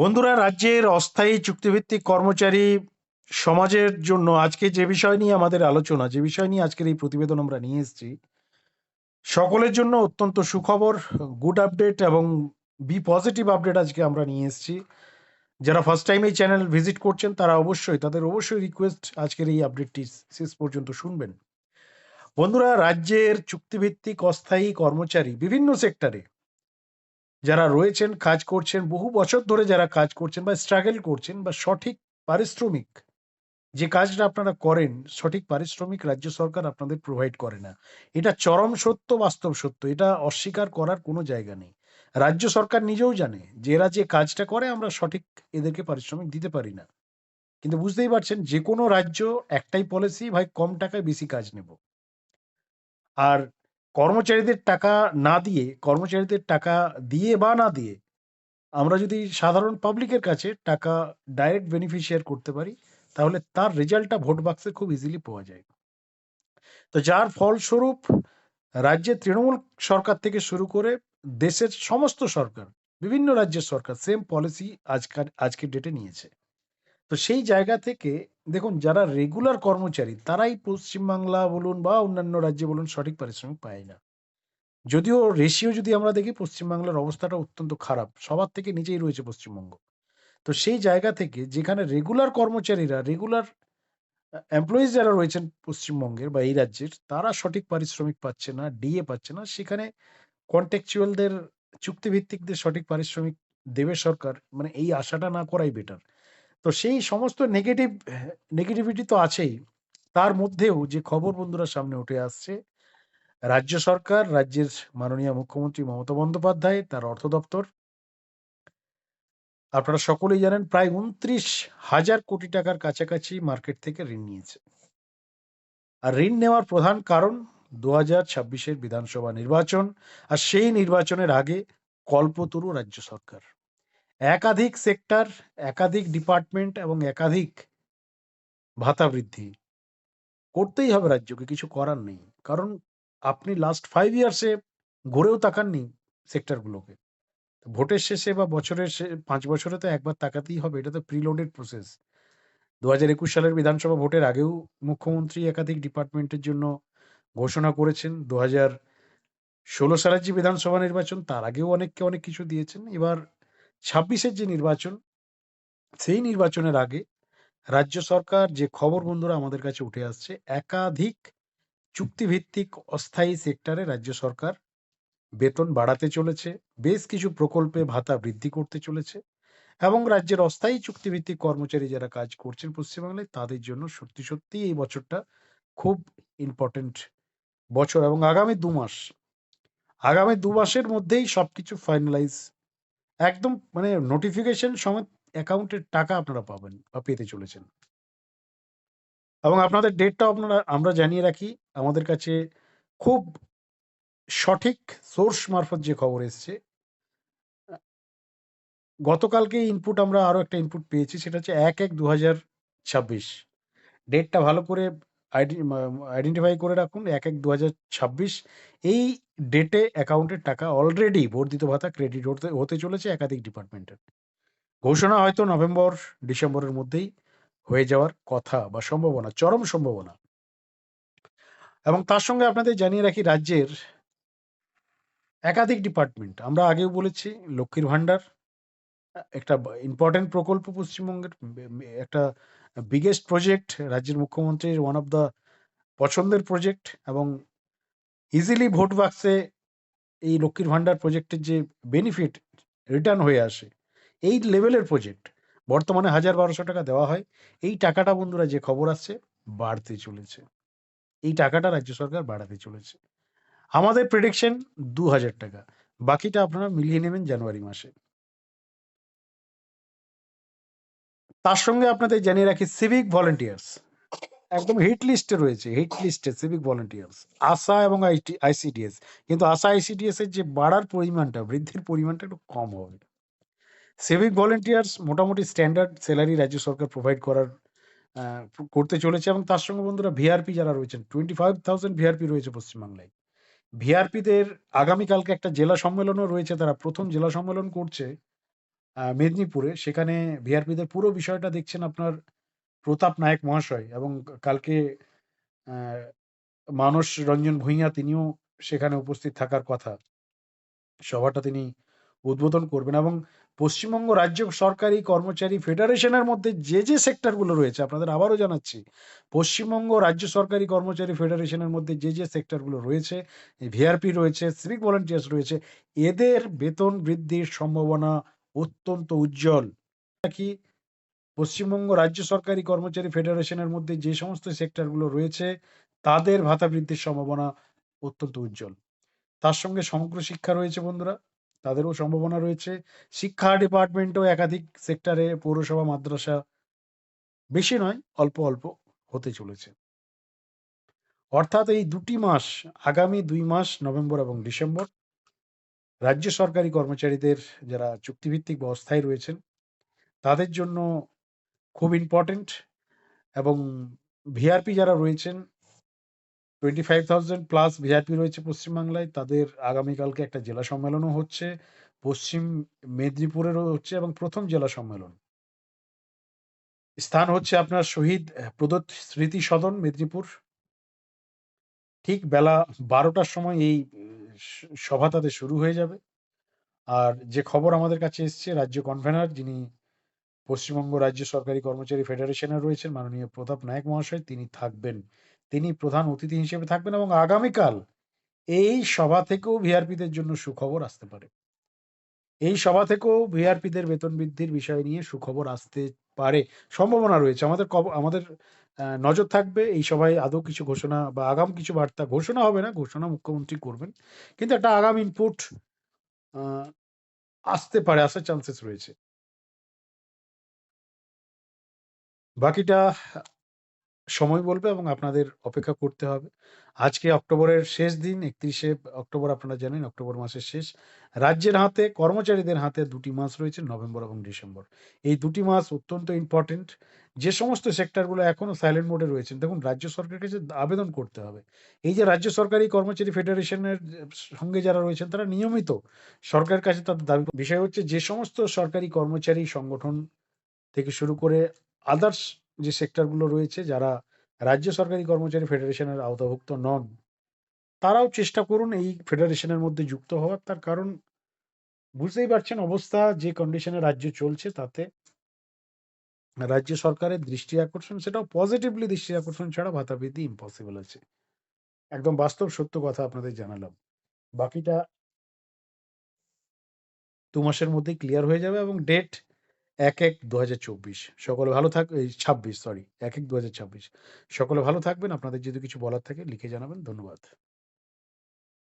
বন্ধুরা, রাজ্যের অস্থায়ী চুক্তিভিত্তিক কর্মচারী সমাজের জন্য আজকে যে বিষয় নিয়ে আমাদের আলোচনা, যে বিষয় নিয়ে আজকের এই প্রতিবেদন আমরা নিয়ে এসেছি, সকলের জন্য অত্যন্ত সুখবর গুড আপডেট এবং বি পজিটিভ আপডেট আজকে আমরা নিয়ে এসেছি। যারা ফার্স্ট টাইম এই চ্যানেল ভিজিট করছেন, তারা অবশ্যই, তাদের অবশ্যই রিকোয়েস্ট আজকের এই আপডেটটি শেষ পর্যন্ত শুনবেন। বন্ধুরা, রাজ্যের চুক্তিভিত্তিক অস্থায়ী কর্মচারী বিভিন্ন সেক্টরে যারা রয়েছেন, কাজ করছেন, বহু বছর ধরে যারা কাজ করছেন বা স্ট্রাগল করছেন বা সঠিক পারিশ্রমিক, যে কাজটা আপনারা করেন, সঠিক পারিশ্রমিক রাজ্য সরকার আপনাদের প্রোভাইড করে না। এটা চরম সত্য, বাস্তব সত্য। এটা অস্বীকার করার কোনো জায়গা নেই। রাজ্য সরকার নিজেও জানে যে এরা যে কাজটা করে, আমরা সঠিক এদেরকে পারিশ্রমিক দিতে পারি না। কিন্তু বুঝতেই পারছেন, যে কোনো রাজ্য একটাই পলিসি ভাই, কম টাকায় বেশি কাজ নেব। আর কর্মচারীদের টাকা না দিয়ে, কর্মচারীদের টাকা দিয়ে বা না দিয়ে আমরা যদি সাধারণ পাবলিকের কাছে টাকা ডাইরেক্ট বেনিফিশিয়ার করতে পারি, তাহলে তার রেজাল্টটা ভোট বাক্সে খুব ইজিলি পাওয়া যায়। তো যার ফলস্বরূপ রাজ্যের তৃণমূল সরকার থেকে শুরু করে দেশের সমস্ত সরকার, বিভিন্ন রাজ্যের সরকার সেম পলিসি আজকাল, আজকের ডেটে নিয়েছে। তো সেই জায়গা থেকে দেখুন, যারা রেগুলার কর্মচারী, তারাই পশ্চিমবাংলা বলুন বা অন্যান্য রাজ্যে বলুন সঠিক পারিশ্রমিক পায় না। যদিও রেশিও যদি আমরা দেখি, পশ্চিমবাংলার অবস্থাটা অত্যন্ত খারাপ। সবার থেকে নিচেই রয়েছে পশ্চিমবঙ্গ। তো সেই জায়গা থেকে যেখানে রেগুলার কর্মচারীরা রেগুলার এমপ্লয়িজ যারা রয়েছেন পশ্চিমবঙ্গের বা এই রাজ্যের, তারা সঠিক পারিশ্রমিক পাচ্ছে না ডিএ পাচ্ছে না। সেখানে কন্ট্যাকচুয়ালদের চুক্তিভিত্তিকদের সঠিক পারিশ্রমিক দেবে সরকার মানে এই আশাটা না করাই বেটার তো সেই সমস্ত নেগেটিভ নেগেটিভিটি তো আছেই। তার মধ্যেও যে খবর বন্ধুরা সামনে উঠে আসছে, রাজ্য সরকার, রাজ্যের মাননীয় মুখ্যমন্ত্রী মমতা বন্দ্যোপাধ্যায়, তার অর্থ দপ্তর, আপনারা সকলেই জানেন প্রায় উনত্রিশ হাজার কোটি টাকার কাছাকাছি মার্কেট থেকে ঋণ নিয়েছে। আর ঋণ নেওয়ার প্রধান কারণ দু হাজার বিধানসভা নির্বাচন, আর সেই নির্বাচনের আগে কল্পতরু রাজ্য সরকার। একাধিক সেক্টর একাধিক ডিপার্টমেন্ট এবং একাধিক ভাতা বৃদ্ধি। করতেই হবে রাজ্যকে, কিছু করার নেই। কারণ আপনি লাস্ট ফাইভ ইয়ার্সে ঘুরেও তাকাননি সেক্টরগুলোকে ভোটের শেষে বা বছরের পাঁচ বছরে তো একবার তাকাতেই হবে, এটা তো প্রিলোডেড প্রসেস দু হাজার একুশ সালের বিধানসভা ভোটের আগেও মুখ্যমন্ত্রী একাধিক ডিপার্টমেন্টের জন্য ঘোষণা করেছেন। দু হাজার ষোলো সালের যে বিধানসভা নির্বাচন, তার আগেও অনেককে অনেক কিছু দিয়েছেন। এবার ছাব্বিশের যে নির্বাচন, সেই নির্বাচনের আগে রাজ্য সরকার যে খবর বন্ধুরা আমাদের কাছে উঠে আসছে, একাধিক চুক্তিভিত্তিক অস্থায়ী সেক্টরে রাজ্য সরকার বেতন বাড়াতে চলেছে, বেশ কিছু প্রকল্পে ভাতা বৃদ্ধি করতে চলেছে এবং রাজ্যের অস্থায়ী চুক্তিভিত্তিক কর্মচারী যারা কাজ করছেন পশ্চিমবাংলায়, তাদের জন্য সত্যি সত্যি এই বছরটা খুব ইম্পর্টেন্ট বছর এবং আগামী দু মাস, আগামী দু মাসের মধ্যেই সবকিছু ফাইনালাইজ একদম মানে নোটিফিকেশন সমেত অ্যাকাউন্টের টাকা আপনারা পাবেন বা পেতে চলেছেন। এবং আপনাদের ডেটটা আপনারা, আমরা জানিয়ে রাখি, আমাদের কাছে খুব সঠিক সোর্স মারফত যে খবর এসছে গতকালকে ইনপুট আমরা আরও একটা ইনপুট পেয়েছি, সেটা হচ্ছে এক এক দু হাজার ছাব্বিশ ডেটটা ভালো করে আইডেন্টিফাই করে রাখুন এক এক দু এই ডেটে অ্যাকাউন্টের টাকা অলরেডি বর্ধিত ভাতা ক্রেডিট হতে হতে চলেছে একাধিক ডিপার্টমেন্টের ঘোষণা হয়তো নভেম্বর, ডিসেম্বরের মধ্যেই হয়ে যাওয়ার কথা বা সম্ভাবনা, চরম সম্ভাবনা। এবং তার সঙ্গে আপনাদের জানিয়ে রাখি রাজ্যের একাধিক ডিপার্টমেন্ট আমরা আগেও বলেছি লক্ষ্মীর ভাণ্ডার একটা ইম্পর্টেন্ট প্রকল্প পশ্চিমবঙ্গের একটা বিগেস্ট প্রজেক্ট রাজ্যের মুখ্যমন্ত্রীর ওয়ান অফ দ্য পছন্দের প্রজেক্ট এবং ইজিলি ভোট বাক্সে এই লক্ষ্মীর ভাণ্ডার প্রজেক্টের যে বেনিফিট রিটার্ন হয়ে আসে, এই লেভেলের প্রজেক্ট বর্তমানে হাজার বারোশো টাকা দেওয়া হয়। এই টাকাটা বন্ধুরা যে খবর আসছে, বাড়তে চলেছে। এই টাকাটা রাজ্য সরকার বাড়াতে চলেছে। আমাদের প্রেডিকশন দু হাজার টাকা। বাকিটা আপনারা মিলিয়ে নেবেন জানুয়ারি মাসে। তার সঙ্গে আপনাদের জানিয়ে রাখি সিভিক ভলেন্টিয়ার্স একদম হিট লিস্টে রয়েছে হিট লিস্টে সিভিক ভলেন্টিয়ার্স আশা এবং আইটি আইসিডিএস কিন্তু আশা আইসিডিএস এর যে বাড়ার পরিমাণটা, বৃদ্ধির পরিমাণটা একটু কম হবে। সিভিক ভলেন্টিয়ার্স মোটামুটি স্ট্যান্ডার্ড স্যালারি রাজ্য সরকার প্রোভাইড করার করতে চলেছে এবং তার সঙ্গে বন্ধুরা ভিআরপি যারা রয়েছেন টোয়েন্টি ফাইভ থাউজেন্ড ভিআরপি রয়েছে পশ্চিমবাংলায়। ভিআরপিদের আগামীকালকে একটা জেলা সম্মেলনও রয়েছে, তারা প্রথম জেলা সম্মেলন করছে। মেদিনীপুরে সেখানে ভিআরপিদের পুরো বিষয়টা দেখছেন আপনার প্রতাপ নায়ক মহাশয় এবং কালকে মানস রঞ্জন ভূঁইয়া তিনিও সেখানে উপস্থিত থাকার কথা। সভাটা তিনি উদ্বোধন করবেন এবং পশ্চিমবঙ্গ রাজ্য সরকারি কর্মচারী ফেডারেশনের মধ্যে যে, যে সেক্টরগুলো রয়েছে আপনাদের আবারও জানাচ্ছি, পশ্চিমবঙ্গ রাজ্য সরকারি কর্মচারী ফেডারেশনের মধ্যে যে, যে সেক্টরগুলো রয়েছে, ভিআরপি রয়েছে, সিভিক ভলান্টিয়ার্স রয়েছে, এদের বেতন বৃদ্ধির সম্ভাবনা অত্যন্ত উজ্জ্বল। নাকি পশ্চিমবঙ্গ রাজ্য সরকারি কর্মচারী ফেডারেশনের মধ্যে যে সমস্ত সেক্টরগুলো রয়েছে, তাদের ভাতা বৃদ্ধির সম্ভাবনা অত্যন্ত উজ্জ্বল। তার সঙ্গে সমগ্র শিক্ষা রয়েছে বন্ধুরা, তাদেরও সম্ভাবনা রয়েছে। শিক্ষা ডিপার্টমেন্টেও একাধিক সেক্টরে পৌরসভা, মাদ্রাসা বেশি নয়, অল্প, অল্প হতে চলেছে। অর্থাৎ এই দুটি মাস, আগামী দুই মাস নভেম্বর এবং ডিসেম্বর রাজ্য সরকারি কর্মচারীদের যারা চুক্তিভিত্তিক বা অস্থায়ী রয়েছেন, তাদের জন্য খুব ইম্পোর্টেন্ট এবং ভিআরপি যারা রয়েছেন 25,000 প্লাস ভিআরপি রয়েছে পশ্চিমবাংলায়। তাদের আগামীকালকে একটা জেলা সম্মেলনও হচ্ছে। পশ্চিম মেদিনীপুরেরও হচ্ছে এবং প্রথম জেলা সম্মেলন। স্থান হচ্ছে আপনার শহীদ প্রদত্ত স্মৃতি সদন মেদিনীপুর। ঠিক বেলা বারোটার সময় এই সভা তাদের শুরু হয়ে যাবে। আর যে খবর আমাদের কাছে এসছে, রাজ্য কনভেনর যিনি পশ্চিমবঙ্গ রাজ্য সরকারি কর্মচারী ফেডারেশনের রয়েছেন, মাননীয় প্রতাপ নায়েক মহাশয়, তিনি থাকবেন। তিনি প্রধান অতিথি হিসেবে থাকবেন এবং আগামীকাল এই সভা থেকেও ভিআরপিদের জন্য সুখবর আসতে পারে। এই সভা থেকেও ভিআরপিদের বেতন বৃদ্ধির বিষয় নিয়ে সুখবর আসতে পারে। সম্ভাবনা রয়েছে। আমাদের আমাদের নজর থাকবে এই সভায় আদৌ কিছু ঘোষণা বা আগাম কিছু বার্তা ঘোষণা হবে না, ঘোষণা মুখ্যমন্ত্রী করবেন। কিন্তু একটা আগাম ইনপুট আসতে পারে, আসার চান্সেস রয়েছে। বাকিটা সময় বলবে এবং আপনাদের অপেক্ষা করতে হবে। আজকে অক্টোবরের শেষ দিন ৩১শে অক্টোবর আপনারা জানেন, অক্টোবর মাসের শেষ। রাজ্যের হাতে, কর্মচারীদের হাতে দুটি মাস রয়েছে, নভেম্বর এবং ডিসেম্বর। এই দুটি মাস অত্যন্ত ইম্পোর্টেন্ট। যে সমস্ত সেক্টরগুলো এখনও সাইলেন্ট মোড রয়েছেন দেখুন, রাজ্য সরকারের কাছে আবেদন করতে হবে। এই যে রাজ্য সরকারি কর্মচারী ফেডারেশনের সঙ্গে যারা রয়েছেন, তারা নিয়মিত সরকারের কাছে তাদের দাবি বিষয় হচ্ছে যে সমস্ত সরকারি কর্মচারী সংগঠন থেকে শুরু করে আদার্স যে সেক্টরগুলো রয়েছে যারা রাজ্য সরকারি কর্মচারী ফেডারেশনের আওতাভুক্ত নন, তারাও চেষ্টা করুন এই ফেডারেশনের মধ্যে যুক্ত হওয়ার। তার কারণ বুঝতেই পারছেন অবস্থা যে কন্ডিশনে রাজ্য চলছে তাতে রাজ্য সরকারের দৃষ্টি আকর্ষণ সেটাও পজিটিভলি দৃষ্টি আকর্ষণ ছাড়া ভাতা বৃদ্ধি ইম্পসিবল আছে। একদম বাস্তব সত্য কথা আপনাদের জানালাম। বাকিটা দু মাসের মধ্যেই ক্লিয়ার হয়ে যাবে এবং ডেট ১-১-২০২৪ সকলে ভালো থাক ২৬ সরি ১-১-২০২৬ সকলে ভালো থাকবেন। আপনাদের যদি কিছু বলার থাকে লিখে জানাবেন। ধন্যবাদ।